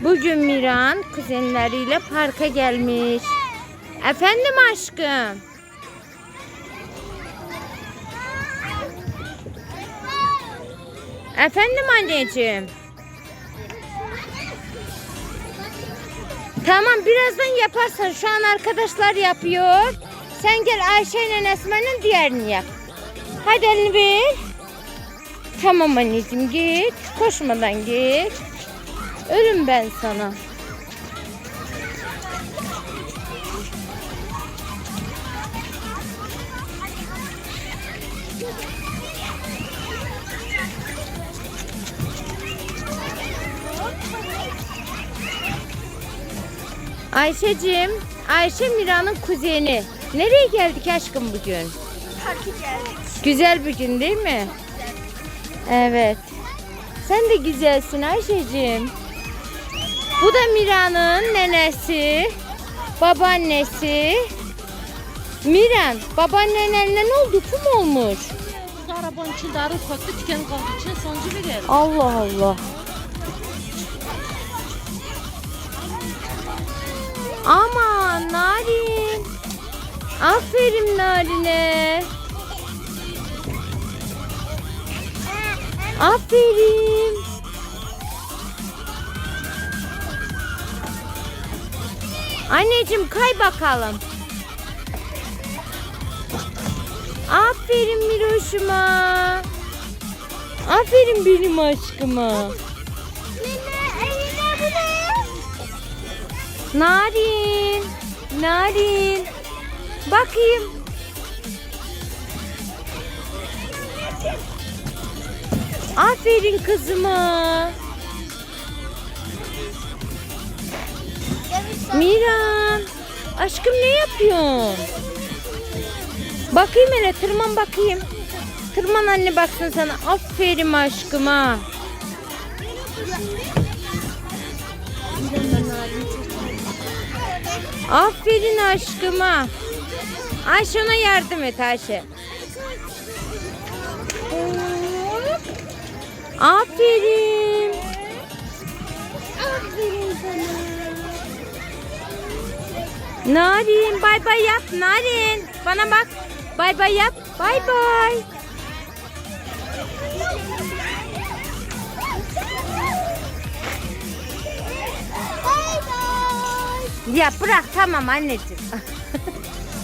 Bugün Miran kuzenleriyle parka gelmiş. Efendim aşkım. Efendim anneciğim. Tamam birazdan yaparsan şu an arkadaşlar yapıyor. Sen gel Ayşe ile Esma'nın diğerini yap. Hadi elini ver. Tamam anneciğim git. Koşmadan git. Ölüm ben sana. Ayşe'cim, Ayşe Mira'nın kuzeni. Nereye geldik aşkım bugün? Parka geldik. Güzel bir gün değil mi? Evet. Sen de güzelsin Ayşe'cim. Bu da Mira'nın nenesi, babaannesi. Miran, babaannen eline ne oldu? Kum olmuş. Arabanın içinde arı ufakta tüken kaldığı için sonucu verir. Allah Allah. Aman Narin. Aferin Narin'e. Aferin. Anneciğim kay bakalım. Aferin Miroş'uma. Aferin benim aşkıma. Narin. Narin. Bakayım. Aferin kızıma. Miran. Aşkım ne yapıyorsun? Bakayım hele tırman bakayım. Tırman anne baksın sana. Aferin aşkıma. Aferin aşkıma. Ayşe ona yardım et Ayşe. Aferin. Aferin sana. Narin bay bay yap Narin. Bana bak. Bay bay yap. Bay bay. Ya bırak tamam anneciğim.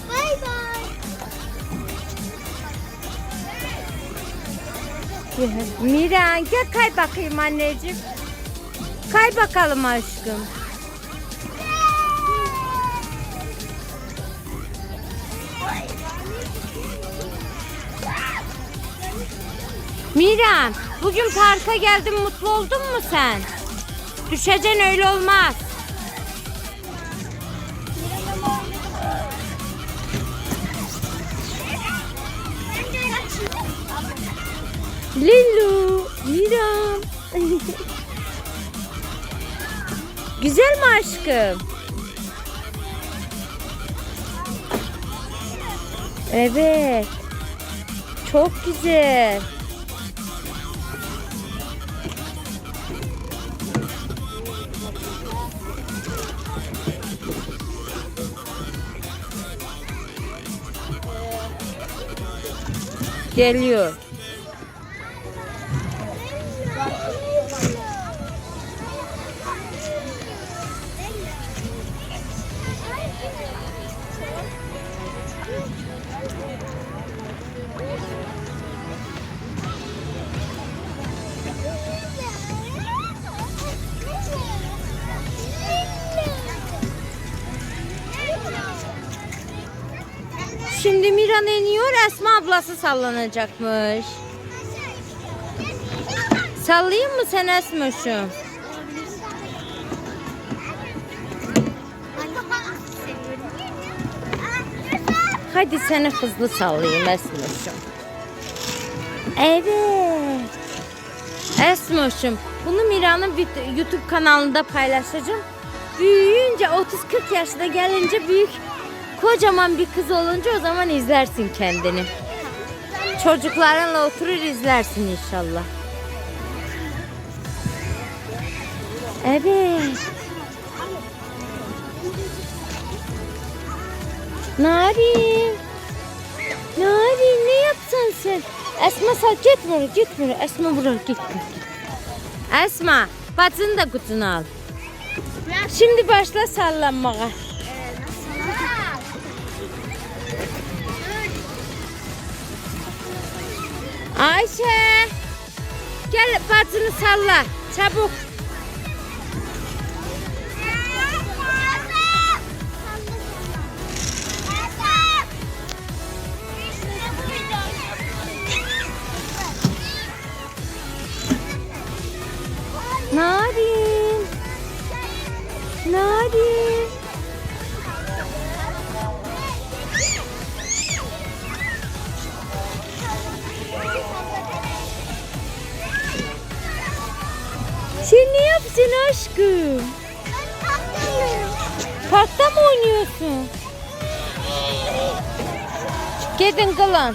Bay bay. Miran gel kay bakayım anneciğim. Kay bakalım aşkım. Miran bugün parka geldin mutlu oldun mu sen? Düşeceksin öyle olmaz. Lillu, Miran. Güzel mi aşkım? Evet. Çok güzel. Geliyor. Şimdi Miran iniyor, Esma ablası sallanacakmış. Sallayayım mı sen Esmoş'um? Hadi seni hızlı sallayayım Esmoş'um. Evet. Esmoş'um bunu Mira'nın YouTube kanalında paylaşacağım. Büyüyünce 30-40 yaşına gelince büyük kocaman bir kız olunca o zaman izlersin kendini. Çocuklarınla oturur izlersin inşallah. Evet. Narin. Narin ne yapsan sen? Esma sen gitme oraya. Esma buraya gitme. Esma bacını da kutunu al. Şimdi başla sallanmaya. Ayşe. Gel bacını salla. Çabuk. Narin. Narin. Yapsın aşkım? Parkta mı oynuyorsun? Gidin kılan.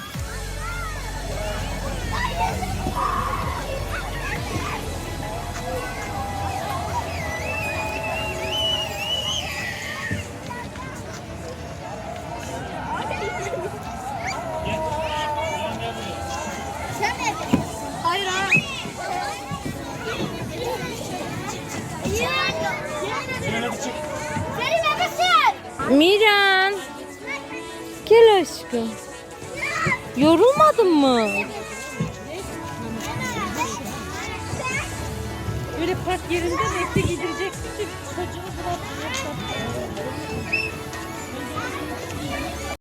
Miran. Gel aşkım. Yorulmadın mı? Böyle park yerinde bekle gidireceksin çocuğu bırak.